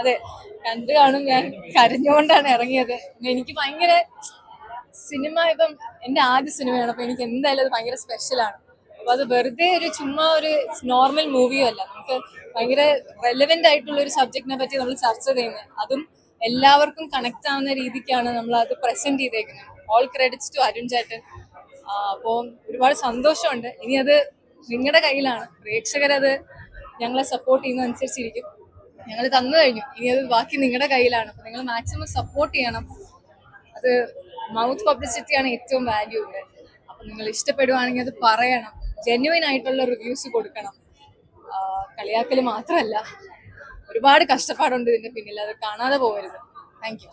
അതെ കണ്ടു കാണും ഞാൻ. കരഞ്ഞുകൊണ്ടാണ് ഇറങ്ങിയത്. എനിക്ക് ഭയങ്കര സിനിമ ഇപ്പം എന്റെ ആദ്യ സിനിമയാണ്. അപ്പൊ എനിക്ക് എന്തായാലും അത് ഭയങ്കര സ്പെഷ്യലാണ് അപ്പൊ അത് വെറുതെ ഒരു ചുമ്മാ ഒരു നോർമൽ മൂവിയോ അല്ല. നമുക്ക് ഭയങ്കര റെലവെന്റ് ആയിട്ടുള്ള ഒരു സബ്ജക്റ്റിനെ പറ്റി നമ്മൾ ചർച്ച ചെയ്യുന്നത്. അതും എല്ലാവർക്കും കണക്ട് ആവുന്ന രീതിക്കാണ് നമ്മൾ അത് പ്രസന്റ് ചെയ്തേക്കുന്നത്. ഓൾ ക്രെഡിറ്റ്സ് ടു അരുൺ ചേട്ടൻ. അപ്പോൾ ഒരുപാട് സന്തോഷമുണ്ട്. ഇനി അത് നിങ്ങളുടെ കയ്യിലാണ്. പ്രേക്ഷകരത് ഞങ്ങളെ സപ്പോർട്ട് ചെയ്യുന്നതനുസരിച്ചിരിക്കും. ഞങ്ങൾ തന്നു കഴിഞ്ഞു. ഇനി അത് ബാക്കി നിങ്ങളുടെ കയ്യിലാണ്. അപ്പോൾ നിങ്ങൾ മാക്സിമം സപ്പോർട്ട് ചെയ്യണം. അത് മൗത്ത് പബ്ലിസിറ്റിയാണ് ഏറ്റവും വാല്യൂ ഉള്ളത് അപ്പം നിങ്ങൾ ഇഷ്ടപ്പെടുവാണെങ്കിൽ അത് പറയണം. ജെന്യുവൻ ആയിട്ടുള്ള റിവ്യൂസ് കൊടുക്കണം. കളിയാക്കൽ മാത്രമല്ല. ഒരുപാട് കഷ്ടപ്പാടുണ്ട് ഇതിന്റെ പിന്നിൽ. അത് കാണാതെ പോകരുത്. താങ്ക് യു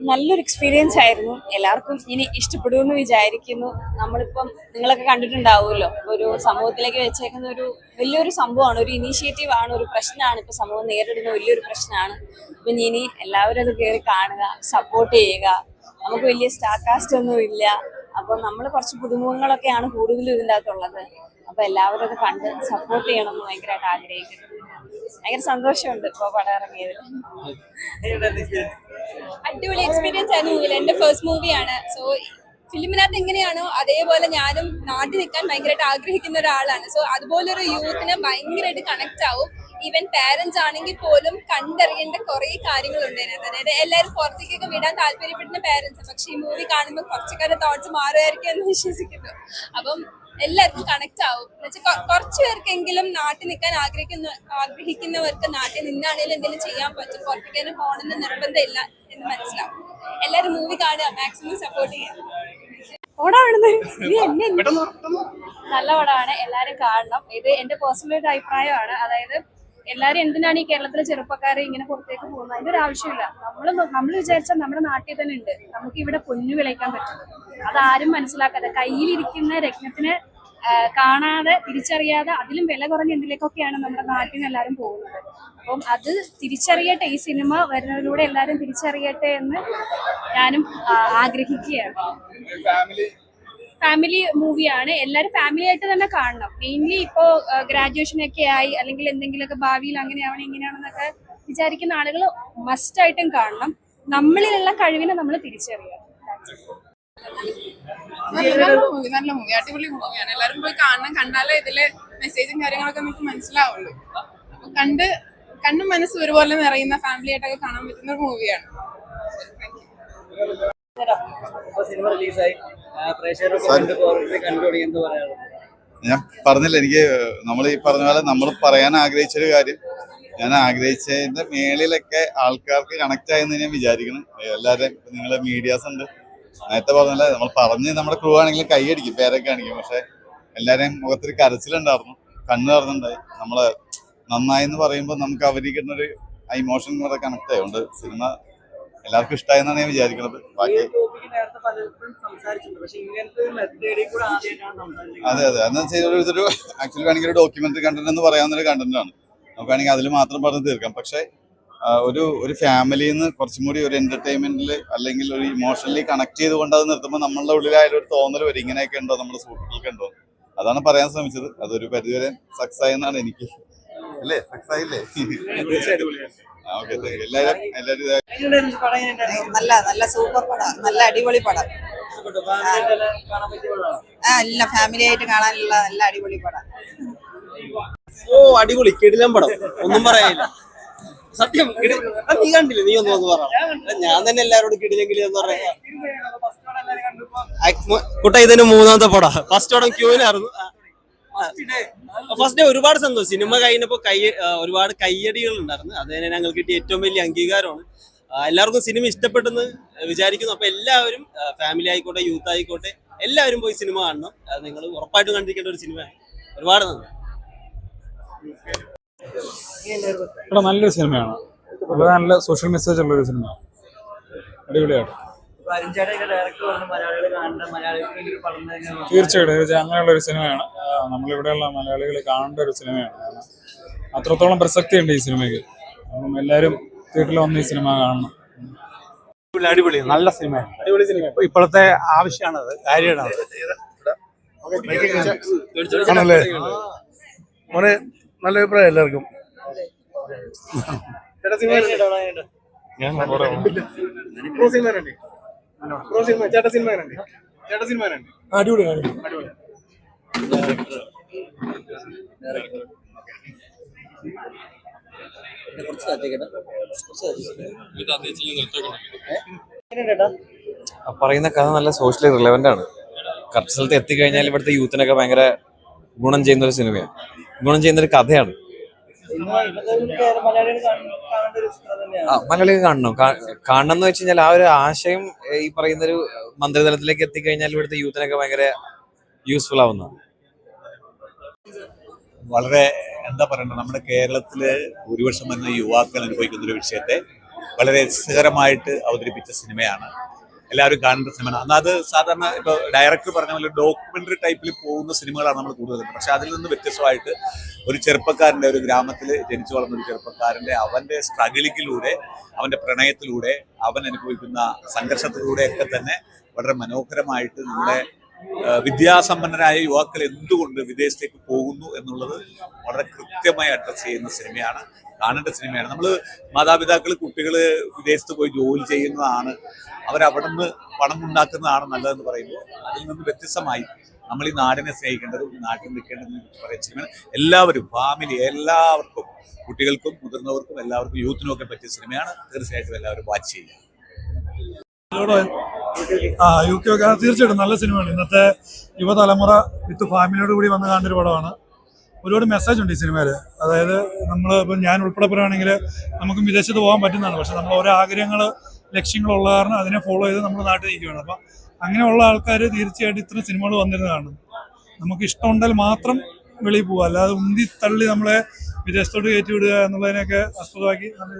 നല്ലൊരു എക്സ്പീരിയൻസ് ആയിരുന്നു. എല്ലാവർക്കും ഇനി ഇഷ്ടപ്പെടുമെന്ന് വിചാരിക്കുന്നു. നമ്മളിപ്പം നിങ്ങളൊക്കെ കണ്ടിട്ടുണ്ടാവുമല്ലോ. ഒരു സമൂഹത്തിലേക്ക് വെച്ചേക്കുന്ന ഒരു വലിയൊരു സംഭവമാണ്. ഒരു ഇനീഷ്യേറ്റീവ് ആണ് ഒരു പ്രശ്നമാണ്. ഇപ്പൊ സമൂഹം നേരിടുന്ന വലിയൊരു പ്രശ്നമാണ്. അപ്പൊ ഇനി എല്ലാവരും അത് കയറി കാണുക സപ്പോർട്ട് ചെയ്യുക. നമുക്ക് വലിയ സ്റ്റാർ കാസ്റ്റ് ഒന്നും ഇല്ല. അപ്പൊ നമ്മൾ കുറച്ച് പുതുമുഖങ്ങളൊക്കെയാണ് കൂടുതലും ഇതിന്റെ അകത്തുള്ളത് അപ്പൊ എല്ലാവരും അത് കണ്ട് സപ്പോർട്ട് ചെയ്യണമെന്ന് ഭയങ്കരമായിട്ട് ആഗ്രഹിക്കുന്നു. ഭയങ്കര സന്തോഷമുണ്ട് ഇപ്പോൾ പടം ഇറങ്ങിയതിൽ അടിപൊളി എക്സ്പീരിയൻസ് ആയിരുന്നു മൂവിയിൽ. എന്റെ ഫസ്റ്റ് മൂവിയാണ് സോ ഫിലിമിനകത്ത് എങ്ങനെയാണോ അതേപോലെ ഞാനും നാട്ടിൽ നിൽക്കാൻ ഭയങ്കരമായിട്ട് ആഗ്രഹിക്കുന്ന ഒരാളാണ്. സോ അതുപോലൊരു യൂത്തിനെ ഭയങ്കരമായിട്ട് കണക്ട് ആവും. ഈവൻ പാരന്റ്സ് ആണെങ്കിൽ പോലും കണ്ടറിയേണ്ട കുറെ കാര്യങ്ങളുണ്ട് അതിനകത്ത്. അതായത് എല്ലാവരും പുറത്തേക്കൊക്കെ വിടാൻ താല്പര്യപ്പെടുന്ന പാരന്റ്സ് പക്ഷെ ഈ മൂവി കാണുമ്പോൾ കുറച്ചൊക്കെ തോട്ട്സ് മാറുമായിരിക്കും എന്ന് വിശ്വസിക്കുന്നു. അപ്പം എല്ലാവർക്കും കണക്ട് ആവും. എന്നുവെച്ചാൽ കുറച്ച് പേർക്കെങ്കിലും നാട്ടിൽ നിൽക്കാൻ ആഗ്രഹിക്കുന്ന ആഗ്രഹിക്കുന്നവർക്ക് നാട്ടിൽ നിന്നാണെങ്കിലും എന്തെങ്കിലും ചെയ്യാൻ പറ്റും. പുറത്തേക്കാൻ പോകണമെന്ന് നിർബന്ധമില്ല എന്ന് മനസ്സിലാവും. എല്ലാവരും മൂവി കാണുക മാക്സിമം സപ്പോർട്ട് ചെയ്യുക. എന്നെ നല്ല പടമാണ് എല്ലാരും കാണണം. ഇത് എന്റെ പേഴ്സണൽ ഒരു അഭിപ്രായമാണ്. അതായത് എല്ലാരും എന്തിനാണ് ഈ കേരളത്തിലെ ചെറുപ്പക്കാരെ ഇങ്ങനെ പുറത്തേക്ക് പോകുന്നത്? അതിന്റെ ഒരു ആവശ്യമില്ല നമ്മൾ നമ്മൾ വിചാരിച്ചാൽ നമ്മുടെ നാട്ടിൽ തന്നെ ഉണ്ട്. നമുക്ക് ഇവിടെ പൊന്നു വിളയിക്കാൻ പറ്റും. അതാരും മനസ്സിലാക്കാതെ കയ്യിലിരിക്കുന്ന രത്നത്തിനെ കാണാതെ തിരിച്ചറിയാതെ അതിലും വില കുറഞ്ഞ എന്തിലേക്കൊക്കെയാണ് നമ്മുടെ നാട്ടിൽ നിന്ന് എല്ലാവരും പോകുന്നത്? അപ്പം അത് തിരിച്ചറിയട്ടെ ഈ സിനിമ വരുന്നതിലൂടെ എല്ലാവരും തിരിച്ചറിയട്ടെ എന്ന് ഞാനും ആഗ്രഹിക്കുകയാണ്. ഫാമിലി? മൂവിയാണ് എല്ലാവരും ഫാമിലി ആയിട്ട് തന്നെ കാണണം. മെയിൻലി ഇപ്പോൾ ഗ്രാജുവേഷൻ ഒക്കെ ആയി അല്ലെങ്കിൽ എന്തെങ്കിലുമൊക്കെ ഭാവിയിൽ അങ്ങനെയാവണം എങ്ങനെയാണെന്നൊക്കെ വിചാരിക്കുന്ന ആളുകൾ മസ്റ്റായിട്ടും കാണണം. നമ്മളിലുള്ള കഴിവിനെ നമ്മൾ തിരിച്ചറിയണം. നല്ല മൂവി നല്ല മൂവി. അടിപൊളി മൂവിയാണ് എല്ലാരും പോയി കാണണം. കണ്ടാലേ ഇതിലെ മെസ്സേജും കാര്യങ്ങളൊക്കെ നമുക്ക് മനസ്സിലാവുള്ളൂ. അപ്പൊ കണ്ട് കണ്ണും മനസ്സും ഒരുപോലെ നിറയുന്ന ഫാമിലി ആയിട്ടൊക്കെ കാണാൻ പറ്റുന്ന ഒരു മൂവിയാണ് ഇപ്പൊ സിനിമ റിലീസായി ഞാൻ പറഞ്ഞില്ല. എനിക്ക് നമ്മൾ ഈ പറഞ്ഞ പോലെ നമ്മൾ പറയാൻ ആഗ്രഹിച്ചൊരു കാര്യം. ഞാൻ ആഗ്രഹിച്ചതിന്റെ മേളിലൊക്കെ ആൾക്കാർക്ക് കണക്ട് ആയെന്ന് ഞാൻ വിചാരിക്കണം എല്ലാവരും നിങ്ങളെ മീഡിയാസ് ഉണ്ട്. നേരത്തെ പറഞ്ഞല്ലേ നമ്മൾ പറഞ്ഞ് നമ്മുടെ ക്രൂ ആണെങ്കിലും കൈയടിക്കും പേരൊക്കെ കാണിക്കും. പക്ഷെ എല്ലാരെയും മുഖത്തൊരു കരച്ചിലുണ്ടായിരുന്നു കണ്ണു നടന്നുണ്ടായി നമ്മൾ നന്നായി എന്ന് പറയുമ്പോൾ നമുക്ക് അവർക്ക് കിട്ടുന്നൊരു ഇമോഷൻ കൂടെ കണക്ട് ആയതുകൊണ്ട് സിനിമ എല്ലാവർക്കും ഇഷ്ടമായെന്നാണ് ഞാൻ വിചാരിക്കുന്നത് ബാക്കി ഒരു ഒരു അതെ അതെ. എന്ന് വെച്ചാൽ ഒരു ഇതൊരു ആക്ച്വലി വേണമെങ്കിൽ ഒരു ഡോക്യുമെന്ററി കണ്ടന്റ് എന്ന് പറയാവുന്ന ഒരു കണ്ടന്റ് ആണ്. നമുക്ക് വേണമെങ്കിൽ അതിൽ മാത്രം പറഞ്ഞ് തീർക്കാം. പക്ഷേ ഒരു ഒരു ഫാമിലിയിൽ നിന്ന് കുറച്ചും കൂടി ഒരു എന്റർടൈൻമെന്റിൽ അല്ലെങ്കിൽ ഒരു ഇമോഷണലി കണക്ട് ചെയ്തുകൊണ്ട് അത് നിർത്തുമ്പോൾ നമ്മളുടെ ഉള്ളിലായാലും ഒരു തോന്നൽ വരും. ഇങ്ങനെയൊക്കെ ഉണ്ടോ നമ്മുടെ സുഹൃത്തുക്കൾക്ക് ഉണ്ടോ? അതാണ് പറയാൻ ശ്രമിച്ചത്. അതൊരു പരിധിവരെ സക്സസ് ആയെന്നാണ് എനിക്ക്. അല്ലേ? സക്സസ് ആയില്ലേ? ഓക്കെ എല്ലാവരും എല്ലാവരും? നല്ല നല്ല സൂപ്പർ പടം. നല്ല അടിപൊളി പടം. ആ ഇല്ല ഫാമിലി ആയിട്ട് കാണാനുള്ള നല്ല അടിപൊളി പടം. ഓ അടിപൊളി. കിടിലം പടം. ഒന്നും പറയാനില്ല സത്യം. നീ കണ്ടില്ല? നീ ഒന്ന് വന്ന് പറ. ഞാൻ തന്നെ എല്ലാരോടും കിടിലം കിടിലം എന്ന് പറയാ. കുട്ട ഇതിന് മൂന്നാമത്തെ പടം. ഫസ്റ്റ് പടം ക്യൂവിനായിരുന്നു ഫസ്റ്റ് ഡേ ഒരുപാട് സന്തോഷം. സിനിമ കഴിഞ്ഞപ്പോ കൈ ഒരുപാട് കയ്യടികൾ ഉണ്ടായിരുന്നു. അത് തന്നെ ഞങ്ങൾക്ക് കിട്ടിയ ഏറ്റവും വലിയ അംഗീകാരമാണ്. എല്ലാവർക്കും സിനിമ ഇഷ്ടപ്പെട്ടെന്ന് വിചാരിക്കുന്നു. അപ്പൊ എല്ലാവരും ഫാമിലി ആയിക്കോട്ടെ യൂത്ത് ആയിക്കോട്ടെ എല്ലാവരും പോയി സിനിമ കാണണം. അത് നിങ്ങൾ ഉറപ്പായിട്ടും കണ്ടിരിക്കേണ്ട ഒരു സിനിമയാണ്. ഒരുപാട് നന്ദി. ഇവിടെ നല്ലൊരു സിനിമയാണ്. വളരെ നല്ല സോഷ്യൽ മെസ്സേജ് ഉള്ള ഒരു സിനിമ തന്നെയാണ് തീർച്ചയായിട്ടും അങ്ങനെയുള്ള ഒരു സിനിമയാണ്. നമ്മളിവിടെയുള്ള മലയാളികൾ കാണേണ്ട ഒരു സിനിമയാണ്. അത്രത്തോളം പ്രസക്തിയുണ്ട് ഈ സിനിമയ്ക്ക്. അപ്പം എല്ലാവരും തിയേറ്ററിൽ വന്ന് ഈ സിനിമ കാണണം. അടിപൊളി നല്ല സിനിമയാണ് അടിപൊളി സിനിമ ഇപ്പോഴത്തെ ആവശ്യമാണ് കാര്യമാണ് ആണല്ലേ? മോനെ നല്ല അഭിപ്രായം എല്ലാവർക്കും. ചേട്ടാ സിനിമ ചേട്ടാ സിനിമ? അടിപൊളി. കുറച്ച് പറയുന്ന കഥ നല്ല സോഷ്യലി റിലവന്റ് ആണ്. കറക്റ്റ് സ്ഥലത്ത് എത്തിക്കഴിഞ്ഞാൽ ഇവിടുത്തെ യൂത്തിനൊക്കെ ഭയങ്കര ഗുണം ചെയ്യുന്ന ഒരു സിനിമയാണ്. ഗുണം ചെയ്യുന്ന ഒരു കഥയാണ്. ആ മലയാളികൾ കാണണം. കാണണം എന്ന് വെച്ച് കഴിഞ്ഞാൽ ആ ഒരു ആശയം ഈ പറയുന്ന ഒരു മന്ത്രിതലത്തിലേക്ക് എത്തിക്കഴിഞ്ഞാൽ ഇവിടുത്തെ യൂത്തിനൊക്കെ ഭയങ്കര യൂസ്ഫുൾ ആവുന്നതാണ്. വളരെ എന്താ പറയണ്ടത് നമ്മുടെ കേരളത്തിൽ ഭൂരിപക്ഷം വരുന്ന യുവാക്കൾ അനുഭവിക്കുന്ന ഒരു വിഷയത്തെ വളരെ രസകരമായിട്ട് അവതരിപ്പിച്ച സിനിമയാണ് എല്ലാവരും കാണേണ്ട സിനിമയാണ് എന്നാൽ അത് സാധാരണ ഇപ്പൊ ഡയറക്ടർ പറഞ്ഞ പോലെ ഡോക്യുമെന്ററി ടൈപ്പിൽ പോകുന്ന സിനിമകളാണ് നമ്മൾ കൂടുതലും. പക്ഷെ അതിൽ നിന്ന് വ്യത്യസ്തമായിട്ട് ഒരു ചെറുപ്പക്കാരന്റെ ഒരു ഗ്രാമത്തിൽ ജനിച്ചു വളർന്ന ഒരു ചെറുപ്പക്കാരന്റെ അവന്റെ സ്ട്രഗിളിങ്ങിലൂടെ അവന്റെ പ്രണയത്തിലൂടെ അവൻ അനുഭവിക്കുന്ന സംഘർഷത്തിലൂടെ ഒക്കെ തന്നെ വളരെ മനോഹരമായിട്ട് നമ്മുടെ വിദ്യാസമ്പന്നരായ യുവാക്കൾ എന്തുകൊണ്ട് വിദേശത്തേക്ക് പോകുന്നു എന്നുള്ളത് വളരെ കൃത്യമായി അഡ്രസ് ചെയ്യുന്ന സിനിമയാണ് കാണേണ്ട സിനിമയാണ്. നമ്മൾ മാതാപിതാക്കൾ കുട്ടികൾ വിദേശത്ത് പോയി ജോലി ചെയ്യുന്നതാണ്. അവരവിടെ നിന്ന് പണം ഉണ്ടാക്കുന്നതാണ് നല്ലതെന്ന് പറയുമ്പോൾ അതിൽ നിന്ന് വ്യത്യസ്തമായി നമ്മൾ ഈ നാടിനെ സ്നേഹിക്കേണ്ടതും നാട്ടിൽ നിൽക്കേണ്ടതെന്ന് പറയുന്ന സിനിമയാണ്. എല്ലാവരും ഫാമിലി എല്ലാവർക്കും കുട്ടികൾക്കും മുതിർന്നവർക്കും എല്ലാവർക്കും യൂത്തിനും ഒക്കെ പറ്റിയ സിനിമയാണ്. തീർച്ചയായിട്ടും എല്ലാവരും വാച്ച് ചെയ്യുക. ആ യു കെ തീർച്ചയായിട്ടും നല്ല സിനിമയാണ്. ഇന്നത്തെ യുവതലമുറ വിത്ത് ഫാമിലിയോട് കൂടി വന്ന് കാണുന്ന ഒരു പടമാണ്. ഒരുപാട് മെസ്സേജ് ഉണ്ട് ഈ സിനിമയിൽ അതായത് നമ്മൾ ഇപ്പം ഞാൻ ഉൾപ്പെടെ പറയുകയാണെങ്കിൽ നമുക്കും വിദേശത്ത് പോകാൻ പറ്റുന്നതാണ്. പക്ഷെ നമ്മൾ ഓരോ ആഗ്രഹങ്ങൾ ലക്ഷ്യങ്ങളുള്ള കാരണം അതിനെ ഫോളോ ചെയ്ത് നമ്മൾ നാട്ടിൽ നിൽക്കുകയാണ് അപ്പം അങ്ങനെയുള്ള ആൾക്കാർ തീർച്ചയായിട്ടും ഇത്തരം സിനിമകൾ വന്നിരുന്നതാണ്. നമുക്ക് ഇഷ്ടമുണ്ടെങ്കിൽ മാത്രം വെളിയിൽ പോവുക. അല്ലാതെ ഉന്തി തള്ളി നമ്മളെ വിദേശത്തോട്ട് കയറ്റി വിടുക എന്നുള്ളതിനെയൊക്കെ ആസ്പദമാക്കി നമ്മൾ